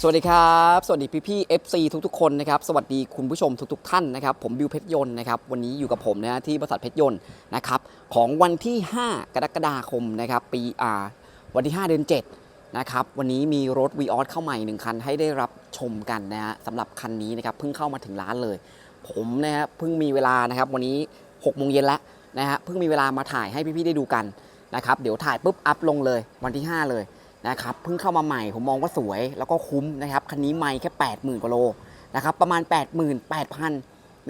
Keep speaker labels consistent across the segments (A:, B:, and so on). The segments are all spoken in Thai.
A: สวัสดีครับ สวัสดีพี่พี่ๆ FC ทุกๆคนนะครับสวัสดีคุณผู้ชมทุกๆท่านนะครับผมบิวเพชรยนต์นะครับวันนี้อยู่กับผมนะฮะที่บริษัทเพชรยนต์นะครับของวันที่ 5 กรกฎาคมนะครับปีอ่าวันที่ 5 เดือน7นะครับวันนี้มีรถ v ีออสเข้าใหม่หนึ่งคันให้ได้รับชมกันนะฮะสำหรับคันนี้นะครับเพิ่งเข้ามาถึงร้านเลย ผมนะฮะเพิ่งมีเวลานะครับวันนี้6โมงเย็นแล้วนะฮะเพิ่งมีเวลามาถ่ายให้พี่ๆได้ดูกันนะครับเดี๋ยวถ่ายปุ๊บอัพลงเลยวันที่ 5 เลย นะครับเพิ่งเข้ามาใหม่ผมมองว่าสวยแล้วก็คุ้มนะครับคันนี้ไม่แค่80,000กว่าโลนะครับประมาณ 88,000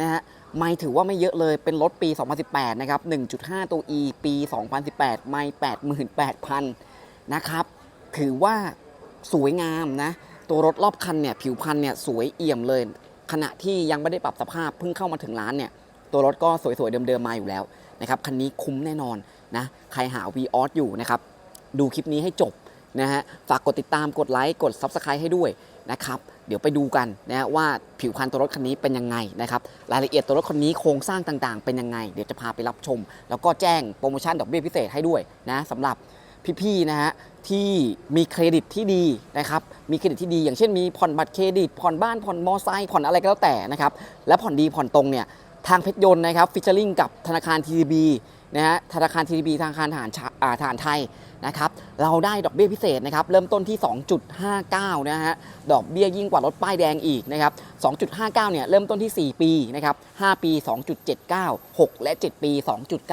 A: นะฮะไม่ถือว่าไม่เยอะเลยเป็นรถปี 2018 นะครับ 1.5 ตัว E ปี 2018 ไม่ 88,000 นะครับ ถือว่าสวยงามนะ ตัวรถรอบคันเนี่ย ผิวพันเนี่ย สวยเอี่ยมเลย ขณะที่ยังไม่ได้ปรับสภาพเพิ่งเข้ามาถึงร้านเนี่ย ตัวรถก็สวยๆ เดิมๆ มาอยู่แล้วนะครับ คันนี้คุ้มแน่นอนนะ ใครหา v ีออสอยู่นะครับ ดูคลิปนี้ให้จบ นะฮะฝากกดติดตามกดไลค์กด Subscribe ให้ด้วยนะครับเดี๋ยวไปดูกันนะฮะว่าผิวพรรณตัวรถคันนี้เป็นยังไงนะครับรายละเอียดตัวรถคันนี้โครงสร้างต่างๆ เป็นยังไง เดี๋ยวจะพาไปรับชม แล้วก็แจ้งโปรโมชั่นดอกเบี้ยพิเศษให้ด้วยนะสำหรับพี่ๆนะฮะที่มีเครดิตที่ดีนะครับมีเครดิตที่ดี อย่างเช่นมีผ่อนบัตรเครดิต ผ่อนบ้านผ่อนมอไซค์ผ่อนอะไรก็แล้วแต่นะครับและผ่อนดีผ่อนตรงเนี่ยทางเพชรยนต์นะครับฟิชเชอร์ลิงกับธนาคาร TDB นะฮะธนาคาร TDB ธนาคารทหารชาอ่าทหารไทยนะครับเราได้ดอกเบี้ยพิเศษนะครับเริ่มต้นที่ 2.59 นะฮะดอกเบี้ยยิ่งกว่ารถป้ายแดงอีกนะครับ 2.59 เนี่ยเริ่มต้นที่ 4 ปีนะครับ 5 ปี 2.79 6 และ 7 ปี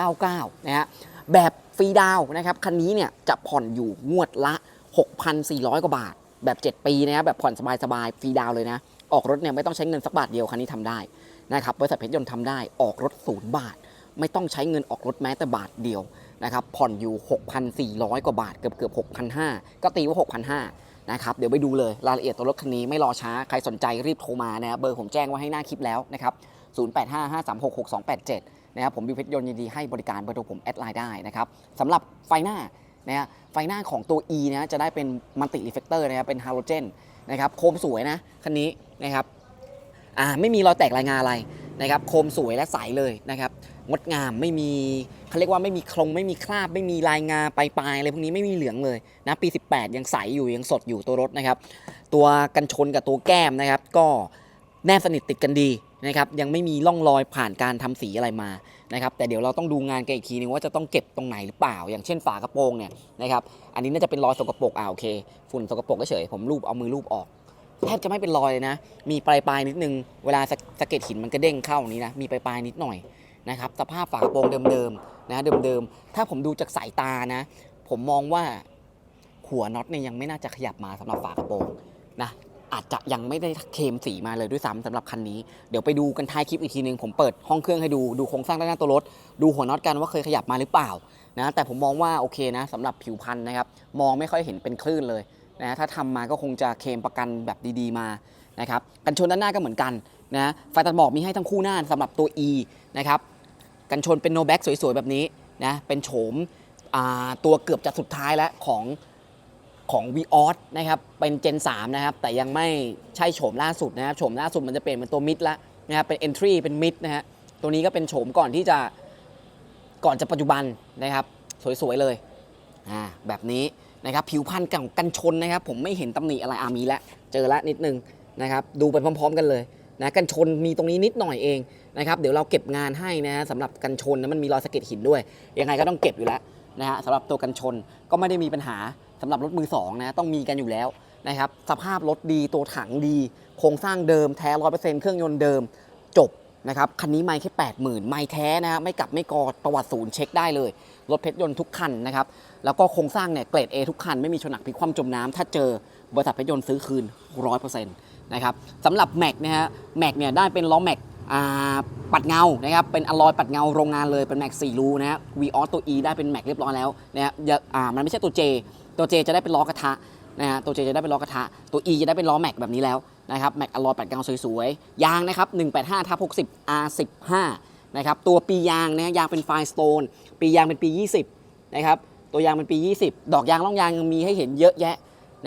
A: 2.99 นะฮะแบบฟรีดาวนะครับคันนี้เนี่ยจะผ่อนอยู่งวดละ 6,400 กว่าบาท แบบ 7 ปีนะครับแบบผ่อนสบายๆฟรีดาวเลยนะออกรถเนี่ยไม่ต้องใช้เงินสักบาทเดียวคันนี้ทำได้นะครับบริษัทเพชรยนต์ทำได้ออกรถศูนย์บาท ไม่ต้องใช้เงินออกรถแม้แต่บาทเดียวนะครับผ่อนอยู่ 6,400 กว่าบาทเกือบเกือบ6,500 ก็ตีว่า 6,500 นะครับ เดี๋ยวไปดูเลยรายละเอียดตัวรถคันนี้ไม่รอช้า ใครสนใจรีบโทรมานะครับเบอร์ผมแจ้งไว้ให้หน้าคลิปแล้วนะครับ 0855366287 นะครับผมบิวเพชรยนต์ยินดีให้บริการเบอร์โทรผมแอดไลน์ได้นะครับสำหรับไฟหน้านะฮะไฟหน้าของตัว E นะจะได้เป็นมัลติรีเฟกเตอร์นะครับเป็นฮาโลเจนนะครับโคมสวยนะคันนี้นะครับอ่าไม่มีรอยแตกรายงานอะไรนะครับโคมสวยและใสเลยนะครับ งดงามไม่มีเขาเรียกว่าไม่มีโครงไม่มีคราบ ไม่มีลายงาปลายๆอะไรพวกนี้ไม่มีเหลืองเลยนะปี 18 ยังใสอยู่ยังสดอยู่ตัวรถนะครับตัวกันชนกับตัวแก้มนะครับ ก็แนบสนิทติดกันดีนะครับยังไม่มีร่องรอยผ่านการทำสีอะไรมานะครับแต่เดี๋ยวเราต้องดูงานกันอีกทีนึงว่าจะต้องเก็บตรงไหนหรือเปล่า อย่างเช่นฝากระโปรงเนี่ยนะครับอันนี้น่าจะเป็นรอยสกปรกอ่าโอเค ฝุ่นสกปรกเฉยผมรูปเอามือรูปออกแทบจะไม่เป็นรอยเลยนะ มีปลายปลายนิดนึง เวลาสะสะเก็ดหินมันกระเด้งเข้าอย่างนี้นะ มีปลายปลายนิดหน่อย นะครับสภาพฝากระโปรงเดิมๆนะเดิมๆถ้าผมดูจากสายตานะ ผมมองว่าหัวน็อตเนี่ยยังไม่น่าจะขยับมาสำหรับฝากระโปรงนะอาจจะยังไม่ได้เคลมสีมาเลยด้วยซ้ำสำหรับคันนี้ เดี๋ยวไปดูกันท้ายคลิปอีกทีนึง ผมเปิดห้องเครื่องให้ดู ดูโครงสร้างด้านหน้าตัวรถ ดูหัวน็อตกันว่าเคยขยับมาหรือเปล่านะแต่ผมมองว่าโอเคนะสำหรับผิวพันธุ์นะครับ มองไม่ค่อยเห็นเป็นคลื่นเลยนะถ้าทำมาก็คงจะเคลมประกันแบบดีๆมานะครับกันชนด้านหน้าก็เหมือนกันนะไฟตัดหมอกมีให้ทั้งคู่หน้าสำหรับตัว E นะครับ กันชนเป็นโนแบ็กสวยๆ แบบนี้นะเป็นโฉมตัวเกือบจะสุดท้ายแล้วของของ v ีออสนะครับเป็นเจน 3 นะครับ แต่ยังไม่ใช่โฉมล่าสุดนะครับโฉมล่าสุดมันจะเปลี่ยนเป็นตัวมิดละนะครับเป็น entry เป็นมิดนะฮะตัวนี้ก็เป็นโฉมก่อนที่จะก่อนจะปัจจุบันนะครับ สวยๆเลยอ่าแบบนี้นะครับผิวพันธุ์กับกันชนนะครับ ผมไม่เห็นตำหนิอะไรอามีแล้วเจอแล้วนิดนึงนะครับ ดูไปพร้อม ๆ กันเลย นะกันชนมีตรงนี้นิดหน่อยเองนะครับเดี๋ยวเราเก็บงานให้นะฮะสำหรับกันชนนะมันมีรอยสะเก็ดหินด้วย ยังไงก็ต้องเก็บอยู่แล้วนะฮะสำหรับตัวกันชนก็ไม่ได้มีปัญหาสำหรับรถมือสองนะต้องมีกันอยู่แล้วนะครับสภาพรถดีตัวถังดี โครงสร้างเดิมแท้ร้อยเปอร์เซ็นต์เครื่องยนต์เดิมจบนะครับคันนี้ไม่แค่แปดหมื่นไม่แท้นะฮะไม่กลับไม่กอดประวัติศูนย์เช็คได้เลย รถเพชรยนต์ทุกคันนะครับแล้วก็โครงสร้างเนี่ยเกรด A ทุกคันไม่มีชนหนักพิกคว่ำจมน้ำถ้าเจอบริษัทเพชรยนต์ซื้อคืน100%นะครับสำหรับแม็กนะฮะแม็กเนี่ยได้เป็นล้อแม็กปัดเงานะครับเป็นอลลอยปัดเงาโรงงานเลยเป็นแม็ก4รูนะฮะวีออสตัว E ได้เป็นแม็กเรียบร้อยแล้วนะฮะมันไม่ใช่ตัว J ตัว J จะได้เป็นล้อกระทะนะฮะตัว J จะได้เป็นล้อกระทะตัว E จะได้เป็นล้อแม็กแบบนี้แล้วนะครับแม็กอลลอยปัดเงาสวยๆยางนะครับ185ทับ60 R15 นะครับตัวปียางนะฮะยางเป็นไฟสโตนปียางเป็นปี 20นะครับตัวยางเป็นปี 20 ดอกยางล่องยางยังมีให้เห็นเยอะแยะ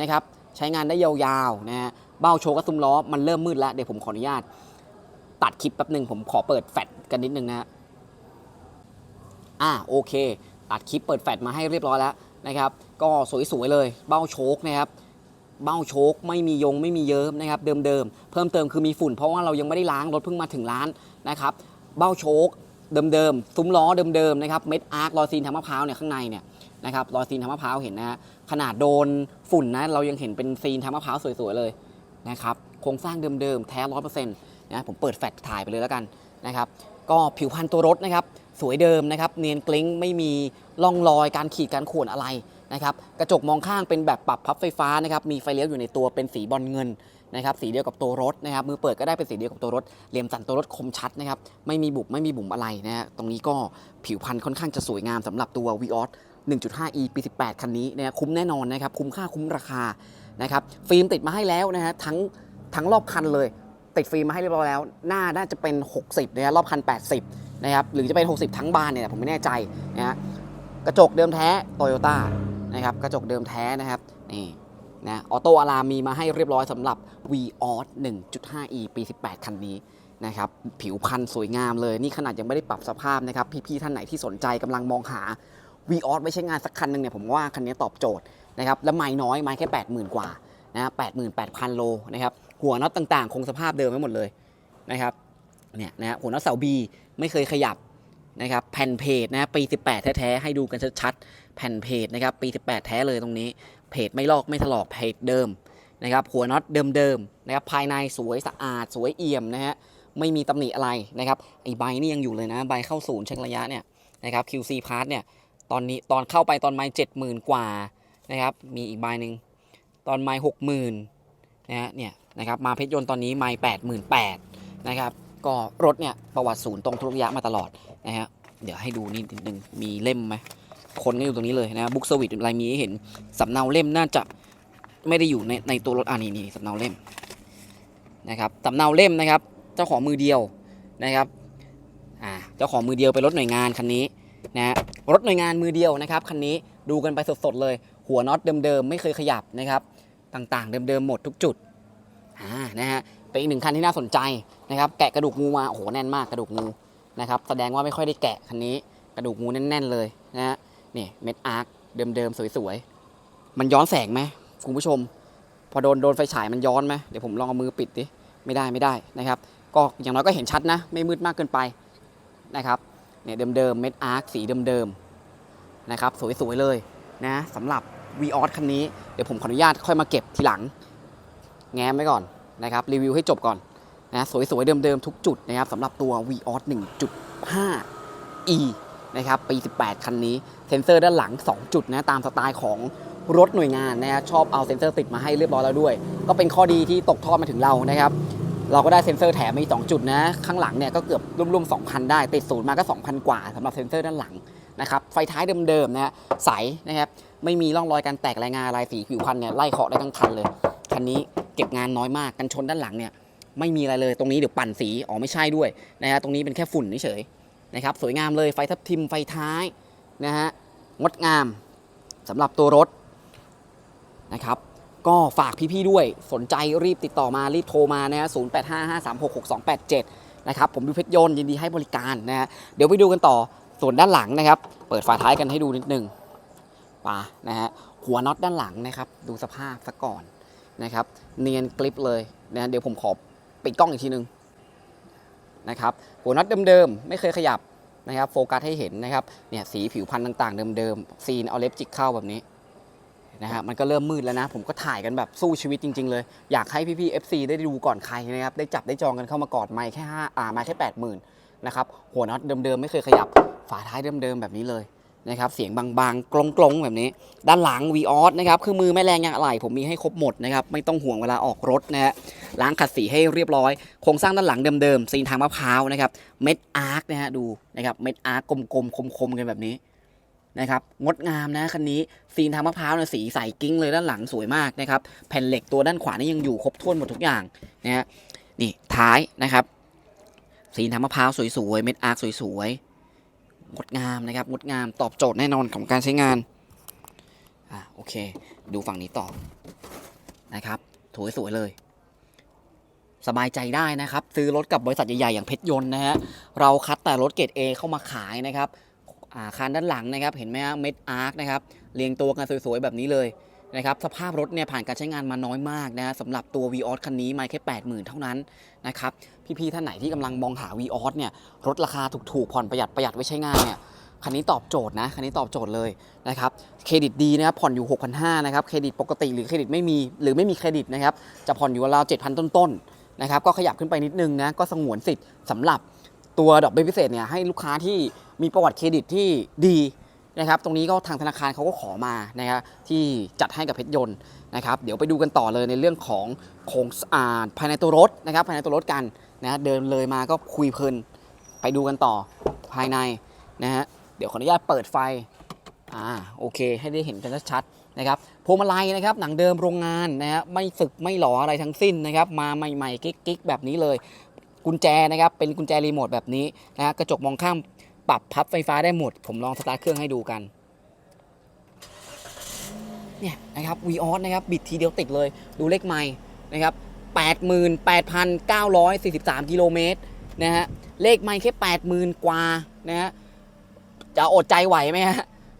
A: นะครับใช้งานได้ยาวๆนะฮะ เบ้าโชว์กับซุ้มล้อมันเริ่มมืดแล้วเดี๋ยวผมขออนุญาต ตัดคลิปแป๊บหนึ่งผมขอเปิดแฟลชกันนิดนึงนะอ่าโอเค ตัดคลิปเปิดแฟลชมาให้เรียบร้อยแล้วนะครับ ก็สวยๆเลย เบ้าโชคนะครับเบ้าโชคไม่มียงไม่มีเยิ้มนะครับเดิมๆเพิ่มเติมคือมีฝุ่นเพราะว่าเรายังไม่ได้ล้างรถเพิ่งมาถึงร้านนะครับเบ้าโชคเดิมๆซุ้มล้อเดิมๆนะครับเม็ดอาร์ครอยซีนทางมะพร้าวเนี่ยข้างในเนี่ยนะครับรอยซีนทางมะพร้าวเห็นนะฮะขนาดโดนฝุ่นนะเรายังเห็นเป็นซีนทางมะพร้าวสวยๆเลย นะครับโครงสร้างเดิมๆ แท้ร้อยเปอร์เซ็นต์นะผมเปิดแฟลชถ่ายไปเลยแล้วกันนะครับก็ผิวพรรณตัวรถนะครับสวยเดิมนะครับเนียนกลิ้งไม่มีร่องรอยการขีดการข่วนอะไรนะครับกระจกมองข้างเป็นแบบปรับพับไฟฟ้านะครับมีไฟเลี้ยวอยู่ในตัวเป็นสีบอลเงินนะครับสีเดียวกับตัวรถนะครับมือเปิดก็ได้เป็นสีเดียวกับตัวรถเหลี่ยมสันตัวรถคมชัดนะครับไม่มีบุบไม่มีบุ๋มอะไรนะฮะตรงนี้ก็ผิวพรรณค่อนข้างจะสวยงามสำหรับตัว v ีออส 1.5e ปี 18 คันนี้นะฮะคุ้มแน่นอนนะครับคุ้มค่าคุ้มราคา นะครับฟิล์มติดมาให้แล้วนะฮะทั้งทั้งรอบคันเลย ติดฟิล์มมาให้เรียบร้อยแล้ว หน้าน่าจะเป็น 60นะฮะรอบคัน 80นะครับหรือจะเป็น 60 ทั้งบานเนี่ยผมไม่แน่ใจนะฮะกระจกเดิมแท้โตโยต้านะครับกระจกเดิมแท้นะครับนี่นะออโต้อะลามมีมาให้เรียบร้อยสำหรับ v o s 1.5e ปี 18 คันนี้นะครับผิวพันธุ์สวยงามเลย นี่ขนาดยังไม่ได้ปรับสภาพนะครับ พี่ ๆ ท่านไหนที่สนใจกำลังมองหา v o s ไว้ใช้งานสักคันหนึ่งเนี่ยผมว่าคันนี้ตอบโจทย์ นะครับและไม่น้อยไม่แค่ 80,000 กว่านะ88,000โลนะครับหัวน็อตต่างๆ คงสภาพเดิมไว้หมดเลยนะครับเนี่ยนะฮะหัวน็อตเสาบีไม่เคยขยับนะครับแผ่นเพจนะปี 18 แท้ๆให้ดูกันชัดๆแผ่นเพจนะครับปี 18 แท้เลยตรงนี้ เพจไม่ลอกไม่ถลอกเพจเดิมนะครับหัวน็อตเดิมๆนะครับภายในสวยสะอาดสวยเอี่ยมนะฮะไม่มีตำหนิอะไรนะครับไอใบนี่ยังอยู่เลยนะใบเข้าศูนย์เช็คระยะเนี่ยนะครับ QC Part เนี่ยตอนนี้ตอนเข้าไปตอนไม้เจ็ดหมื่นกว่า นะครับ มีอีกใบหนึ่งตอนไม้หกหมื่นนะฮะเนี่ยนะครับมาเพชรยนต์ตอนนี้ไม้แปดหมื่นแปดนะครับก็รถเนี่ยประวัติศูนย์ตรงทุกระยะมาตลอดนะฮะเดี๋ยวให้ดูนิดนึงมีเล่มไหมคนก็อยู่ตรงนี้เลยนะบุ๊กสวิตอะไรมีให้เห็นสำเนาเล่มน่าจะไม่ได้อยู่ในในตัวรถอ่านี่นี่สำเนาเล่มนะครับสำเนาเล่มนะครับเจ้าของมือเดียวนะครับอ่าเจ้าของมือเดียวเป็นรถหน่วยงานคันนี้นะฮะรถหน่วยงานมือเดียวนะครับคันนี้ดูกันไปสดๆเลย หัวน็อตเดิมๆ ไม่เคยขยับนะครับต่างๆ เดิมๆ หมดทุกจุดอ่านะฮะเป็นอีกหนึ่งคันที่น่าสนใจนะครับแกะกระดูกงูมาโอ้โหแน่นมากกระดูกงูนะครับแสดงว่าไม่ค่อยได้แกะคันนี้กระดูกงูแน่นๆเลยนะฮะนี่เม็ดอาร์คเดิมๆ สวยๆ มันย้อนแสงไหมคุณผู้ชม พอโดนโดนไฟฉายมันย้อนไหมเดี๋ยวผมลองเอามือปิดดิไม่ได้ไม่ได้นะครับ ก็อย่างน้อยก็เห็นชัดนะ ไม่มืดมากเกินไปนะครับเนี่ยเดิมๆเม็ดอาร์คสีเดิมๆนะครับสวยๆเลยนะสำหรับ v ีออคันนี้ เดี๋ยวผมขออนุญาตค่อยมาเก็บทีหลัง แง้มไว้ก่อนนะครับ รีวิวให้จบก่อนนะสวยๆ เดิมๆ ทุกจุดนะครับสำหรับตัว v ีออ1.5 e นะครับ ปี 18 คันนี้ เซ็นเซอร์ด้านหลัง 2 จุดนะตามสไตล์ของรถหน่วยงานนะชอบเอาเซ็นเซอร์ติดมาให้เรียบร้อยแล้วด้วย ก็เป็นข้อดีที่ตกทอดมาถึงเรานะครับเราก็ได้เซ็นเซอร์แถมมาอีก2จุดนะ ข้างหลังเนี่ยก็เกือบรวมๆ2,000 ได้ ติดศูนย์มาก็ 2,000 กว่าสำหรับเซ็นเซอร์ด้านหลัง นะครับไฟท้ายเดิมๆนะฮะใสนะครับไม่มีร่องรอยการแตกรายงานอะไรสีผิวพันเนี่ยไล่เคาะได้ทั้งคันเลยคันนี้เก็บงานน้อยมากกันชนด้านหลังเนี่ยไม่มีอะไรเลยตรงนี้เดี๋ยวปั่นสีอ๋อไม่ใช่ด้วยนะฮะตรงนี้เป็นแค่ฝุ่นเฉยๆนะครับสวยงามเลยไฟทับทิมไฟท้ายนะฮะงดงามสำหรับตัวรถนะครับก็ฝากพี่ๆด้วยสนใจรีบติดต่อมารีบโทรมานะฮะ0 8 5 5 3 6 6 2 8 7นะครับผมดูเพชรยนต์ยินดีให้บริการนะฮะเดี๋ยวไปดูกันต่อ ส่วนด้านหลังนะครับ เปิดฝาท้ายกันให้ดูนิดนึงป่านะฮะหัวน็อตด้านหลังนะครับ ดูสภาพซะก่อนนะครับ เนียนกริปเลยนะเดี๋ยวผมขอปิดกล้องอีกทีนึงนะครับหัวน็อตเดิมๆ ไม่เคยขยับนะครับ โฟกัสให้เห็นนะครับเนี่ยสีผิวพันธุ์ต่างๆ เดิมๆ ซีนเอาเล็บจิกเข้าแบบนี้นะฮะมันก็เริ่มมืดแล้วนะ ผมก็ถ่ายกันแบบสู้ชีวิตจริง ๆ เลย อยากให้พี่ๆ FC ได้ดูก่อนใครนะครับ ได้จับได้จองกันเข้ามากอดไม่แค่ห้าอ่าไม่แค่แปดหมื่นนะครับหัวน็อตเดิมๆ ไม่เคยขยับ ฝาท้ายเดิมๆแบบนี้เลยนะครับเสียงบางๆ กลงๆ แบบนี้ ด้านหลัง v ีออสนะครับคือมือแม่แรงยางอะไหล่ผมมีให้ครบหมดนะครับไม่ต้องห่วงเวลาออกรถนะฮะล้างขัดสีให้เรียบร้อยโครงสร้างด้านหลังเดิมๆซีนทางมะพร้าวนะครับเม็ดอาร์คนะฮะดูนะครับเม็ดอาร์คกลมๆคมๆกันแบบนี้นะครับงดงามนะคันนี้ซีนทางมะพร้าวเนี่ยสีใสกิ้งเลยด้านหลังสวยมากนะครับแผ่นเหล็กตัวด้านขวานี่ยังอยู่ครบถ้วนหมดทุกอย่างนะฮะนี่ท้ายนะครับซีนทางมะพร้าวสวยๆเม็ดอาร์คสวยๆ งดงามนะครับงดงามตอบโจทย์แน่นอนของการใช้งานอ่าโอเค ดูฝั่งนี้ต่อนะครับสวยๆเลย สบายใจได้นะครับ ซื้อรถกับบริษัทใหญ่ๆอย่างเพชรยนต์นะฮะเราคัดแต่รถเกรด A เข้ามาขายนะครับอ่าคานด้านหลังนะครับ เห็นไหมฮะเม็ดอาร์คนะครับเรียงตัวกันสวยๆแบบนี้เลย นะครับสภาพรถเนี่ยผ่านการใช้งานมาน้อยมากนะฮะสำหรับตัว v ีออคันนี้ไม่แค่ 80,000 เท่านั้นนะครับพี่ๆท่านไหนที่กำลังมองหา v ีออเนี่ยรถราคาถูกๆผ่อนประหยัดประหยัดไว้ใช้งานเนี่ยคันนี้ตอบโจทย์นะคันนี้ตอบโจทย์เลยนะครับเครดิตดีนะครับผ่อนอยู่ 6,500นะครับเครดิตปกติหรือเครดิตไม่มีหรือไม่มีเครดิตนะครับจะผ่อนอยู่ราวๆ7,000 ต้นๆนะครับก็ขยับขึ้นไปนิดนึงนะก็สงวนสิทธิ์สำหรับตัวดอกเบี้ยพิเศษเนี่ยให้ลูกค้าที่มีประวัติเครดิตที่ดี นะครับตรงนี้ก็ทางธนาคารเขาก็ขอมานะครับที่จัดให้กับเพชรยนต์นะครับเดี๋ยวไปดูกันต่อเลยในเรื่องของโครงสอ่าภายในตัวรถนะครับภายในตัวรถกันนะเดินเลยมาก็คุยเพลินไปดูกันต่อภายในนะฮะเดี๋ยวขออนุญาตเปิดไฟอ่าโอเค ให้ได้เห็นกันชัดๆนะครับพวงมาลัยนะครับหนังเดิมโรงงานนะฮะไม่สึกไม่หลออะไรทั้งสิ้นนะครับมาใหม่ๆกิ๊กๆแบบนี้เลยกุญแจนะครับเป็นกุญแจรีโมทแบบนี้นะฮะกระจกมองข้าม ปรับพับไฟฟ้าได้หมด ผมลองสตาร์ทเครื่องให้ดูกัน เนี่ยนะครับ v ีออสนะครับบิดทีเดียวติดเลย ดูเลขไมล์นะครับ88,943 กิโลเมตรนะฮะ เลขไมล์แค่ 80,000 กว่านะฮะ จะอดใจไหวไหมฮะ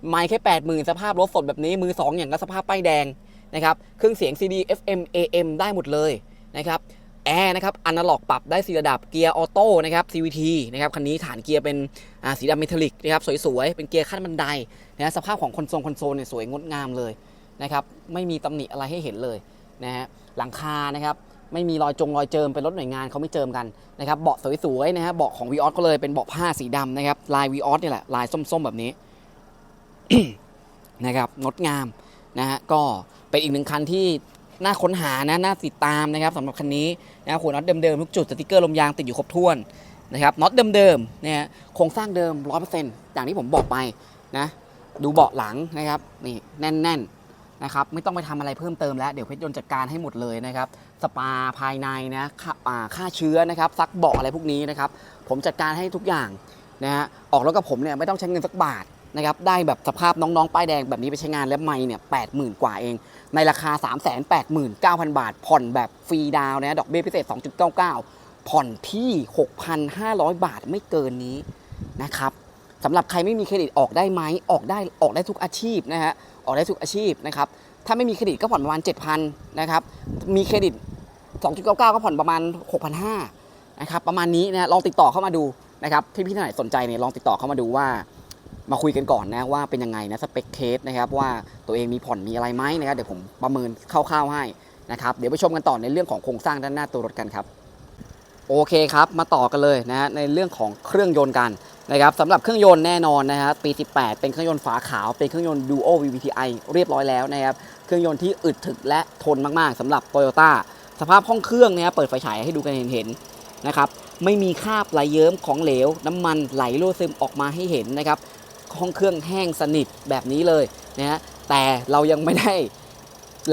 A: ไมล์แค่ 80,000 สภาพรถสดแบบนี้ มือ 2 อย่างก็สภาพป้ายแดงนะครับ เครื่องเสียง CD FM AM ได้หมดเลยนะครับ แอร์นะครับอนาล็อกปรับได้สีระดับเกียร์ออโต้นะครับ CVT นะครับคันนี้ฐานเกียร์เป็นสีดำเมทัลลิกนะครับสวยๆ เป็นเกียร์ขั้นบันไดนะสภาพของคอนโซลคอนโซลเนี่ยสวยงดงามเลยนะครับไม่มีตำหนิอะไรให้เห็นเลยนะฮะหลังคานะครับไม่มีรอยจงรอยเจิมเป็นรถหน่วยงานเขาไม่เจิมกันนะครับเบาะสวยๆนะฮะเบาะของ v ีออสก็เลยเป็นเบาะผ้าสีดำนะครับลาย v ีออสนี่แหละลายส้มๆแบบนี้นะครับงดงามนะฮะก็เป็นอีกหนึ่งคันที่ น่าค้นหานะน่าติดตามนะครับสำหรับคันนี้นะหัวน็อตเดิมๆทุกจุดสติกเกอร์ลมยางติดอยู่ครบถ้วนนะครับน็อตเดิมๆเนะฮะโครงสร้างเดิม 100%อย่างที่ผมบอกไปนะดูเบาะหลังนะครับนี่แน่นๆนะครับไม่ต้องไปทำอะไรเพิ่มเติมแล้วเดี๋ยวเพชรยนต์จัดการให้หมดเลยนะครับสปาภายในนะค่าอ่าฆ่าเชื้อนะครับซักเบาะอะไรพวกนี้นะครับผมจัดการให้ทุกอย่างนะฮะออกรถกับผมเนี่ยไม่ต้องใช้เงินสักบาท นะครับได้แบบสภาพน้องๆ ป้ายแดงแบบนี้ไปใช้งานแล้วไม่เนี่ยแปดหมื่นกว่าเอง ในราคา 3 8 9 0 0 0 บาท ผ่อนแบบฟรีดาวนะดอกเบี้ยพิเศษ 2.99 ผ่อนที่ 6,500 บาทไม่เกินนี้นะครับสำหรับใครไม่มีเครดิตออกได้ไหมออกได้ออกได้ทุกอาชีพนะฮะออกได้ทุกอาชีพนะครับถ้าไม่มีเครดิตก็ผ่อนประมาณ 7,000นะครับมีเครดิต 2.99 ก็ผ่อนประมาณ 6,500นะครับประมาณนี้นะลองติดต่อเข้ามาดูนะครับที่พี่ท่านไหนสนใจเนี่ยลองติดต่อเข้ามาดูว่า มาคุยกันก่อนนะว่าเป็นยังไงนะสเปคเคสนะครับว่าตัวเองมีผ่อนมีอะไรไหมนะครับเดี๋ยวผมประเมินคร่าวๆให้นะครับเดี๋ยวไปชมกันต่อในเรื่องของโครงสร้างด้านหน้าตัวรถกันครับโอเคครับมาต่อกันเลยนะฮะในเรื่องของเครื่องยนต์กันนะครับสำหรับเครื่องยนต์แน่นอนนะฮะปี 18 เป็นเครื่องยนต์ฝาขาว เป็นเครื่องยนต์ Duo VVTi เรียบร้อยแล้วนะครับเครื่องยนต์ที่อึดถึกและทนมากๆสำหรับ Toyota สภาพห้องเครื่องนะครับเปิดไฟฉายให้ดูกันเห็นๆนะครับไม่มีคราบไหลเยิ้มของเหลว น้ำมันไหลรั่วซึมออกมาให้เห็นนะครับ ห้องเครื่องแห้งสนิทแบบนี้เลยนะฮะแต่เรายังไม่ได้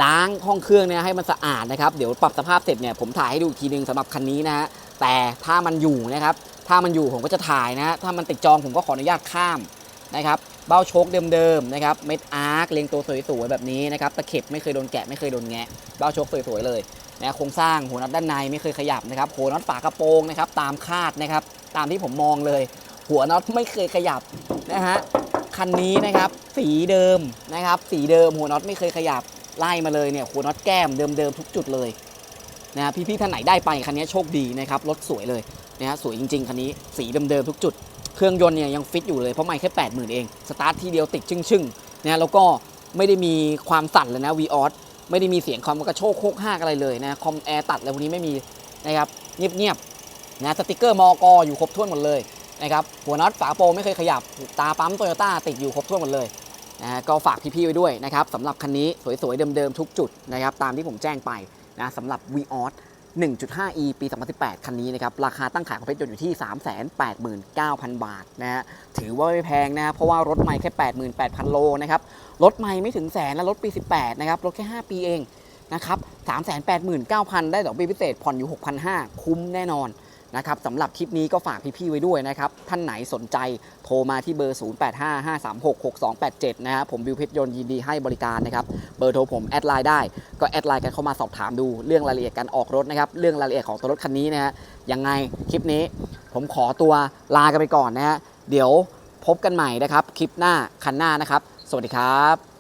A: ล้างห้องเครื่องเนี่ยให้มันสะอาดนะครับ เดี๋ยวปรับสภาพเสร็จเนี่ยผมถ่ายให้ดูอีกทีนึงสำหรับคันนี้นะฮะแต่ถ้ามันอยู่นะครับ ถ้ามันอยู่ผมก็จะถ่ายนะฮะถ้ามันติดจองผมก็ขออนุญาตข้ามนะครับเบ้าโชคเดิมๆนะครับเม็ดอาร์คเลงตัวสวยๆแบบนี้นะครับตะเข็บไม่เคยโดนแกะไม่เคยโดนแงะเบ้าโชคสวยๆเลยนะโครงสร้างหัวน็อตด้านในไม่เคยขยับนะครับหัวน็อตฝากระโปรงนะครับตามคาดนะครับตามที่ผมมองเลย หัวน็อตไม่เคยขยับ นะฮะคันนี้นะครับสีเดิมนะครับ สีเดิมหัวน็อตไม่เคยขยับไล่มาเลยเนี่ยหัวน็อตแก้มเดิมๆทุกจุดเลยนะพี่ๆท่านไหนได้ไปคันนี้โชคดีนะครับรถสวยเลยนะฮะสวยจริง ๆคันนี้สีเดิมๆทุกจุด เครื่องยนต์เนี่ยยังฟิตอยู่เลยเพราะไม่แค่80,000 เองสตาร์ททีเดียวติดชึ่งๆนะแล้วก็ไม่ได้มีความสั่นเลยนะวีออสไม่ได้มีเสียงคอมกระโชกโคกห้ากอะไรเลยนะคอมแอร์ตัดอะไรพวกนี้ไม่มีนะครับเงียบๆนะสติกเกอร์มอกอยู่ครบถ้วนหมดเลย นะครับหัวน็อตฝาโปรไม่เคยขยับตาปั๊มโตโยต้าติดอยู่ครบถ้วนหมดเลยนะฮะก็ฝากพี่ๆไว้ด้วยนะครับสำหรับคันนี้สวยๆ เดิมๆ ทุกจุดนะครับตามที่ผมแจ้งไปนะสำหรับ v ีออส 1.5e ปี 2018 คันนี้นะครับ ราคาตั้งขายของเพชรยนต์อยู่ที่ 389,000 บาทนะฮะถือว่าไม่แพงนะเพราะว่ารถใหม่แค่ 88,000 โลนะครับ รถใหม่ไม่ถึงแสนและรถปี 18 นะครับ รถแค่ 5 ปีเองนะครับ 389,000 ได้ดอกเบี้ยพิเศษผ่อนอยู่ 6,500 คุ้มแน่นอน นะครับสำหรับคลิปนี้ก็ฝากพี่ๆไว้ด้วยนะครับ ท่านไหนสนใจโทรมาที่เบอร์ 0855366287 นะครับผมบิวเพชรยนต์ยินดีให้บริการนะครับ เบอร์โทรผมแอดไลน์ได้ ก็แอดไลน์กันเข้ามาสอบถามดูเรื่องรายละเอียดการออกรถนะครับ เรื่องรายละเอียดของตัวรถคันนี้นะฮะยังไงคลิปนี้ผมขอตัวลากันไปก่อนนะฮะเดี๋ยวพบกันใหม่นะครับ คลิปหน้าคันหน้านะครับ สวัสดีครับ